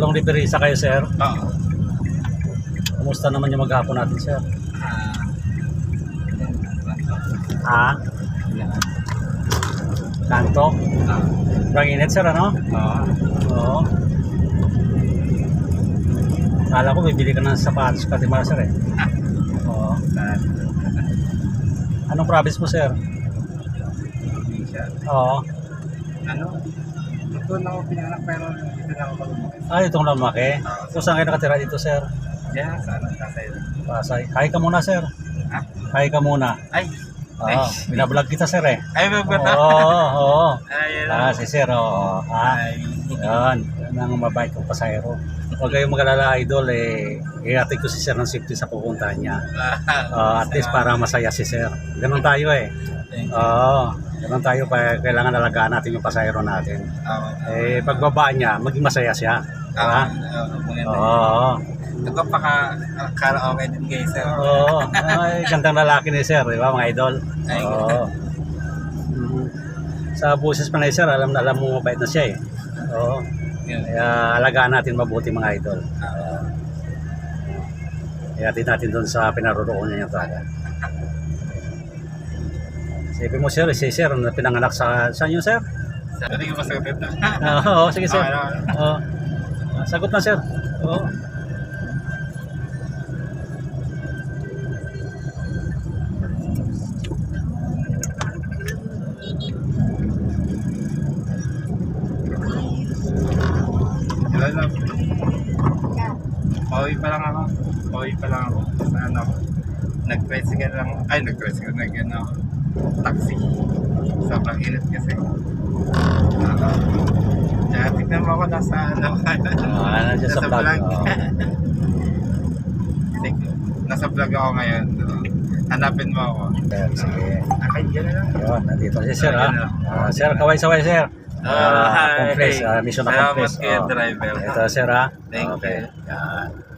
Long Riverisa kayo, sir. Oo. Kumusta naman yung maghapon natin, sir? Ah. Ha? Kanto? Ah. Sobrang init, sir, ano? Oo. Oo. Kala ko bibili ka ng sapatos di ba, sir, eh? Oo. Anong province mo, sir? Oo. Ano? Na ako pinanganak pero dito na ako lumaki. Ah, itong lumaki. Kung saan kayo nakatira dito, sir? Diyan, sana kasay. Pasay. Hi ka muna, sir. Ha? Hi ka muna. Ay! Oo. Binablog kita, sir, eh. Ay, Oo, maganda. oo, oo. Ay, Ah, si sir, oo. Ah, Ay. yan. Yan ang mabait kong pasahero. Huwag kayong magalala, idol, eh. Ihatid ko si sir ng safety sa pupuntahan niya. Ah, at least para masaya si sir. Ganun tayo, eh. Thank you. Oo. Ganun tayo pa kailangan alagaan natin yung pasahero natin. Tama. Eh, pagbaba niya, maging masaya siya. Tama. Oo, maganda. Oo. Ito pa ka karaoke din kay sir. Oo. Ay, gandang lalaki ni sir, di ba, mga idol? Ay, Oo. Mm. Sa buses pa na sir, alam na alam mo mabait na siya eh. Oo. Yun. Kaya alagaan natin mabuti mga idol. Ah, Kaya natin doon sa pinaroroon niya yung talaga. Sabi mo sir, si sir na pinanganak sa, saan yun sir? Sabi ko masagot na. Oo, sige sir. Okay lang. Oo. Sagot na sir. Oo. Pauwi pa lang ako. Pauwi pa lang ako. Sa ano, nag-tricycle lang. Ay, nag-tricycle. Nag, ano, taxi. Sobrang init kasi. Ano, kaya tignan mo ako nasa, ano, Ah, nandiyan sa vlog. Sige, nasa vlog ako ngayon. Hanapin mo ako. Sir, sige. Okay, yan na lang. Yun, nandito si sir ha. Ah, sir, kaway-saway sir. Ah, hi. Compress, ah, mission na Salamat compress. kay Oo. driver. Ito sir ha. Thank okay. you. Yan.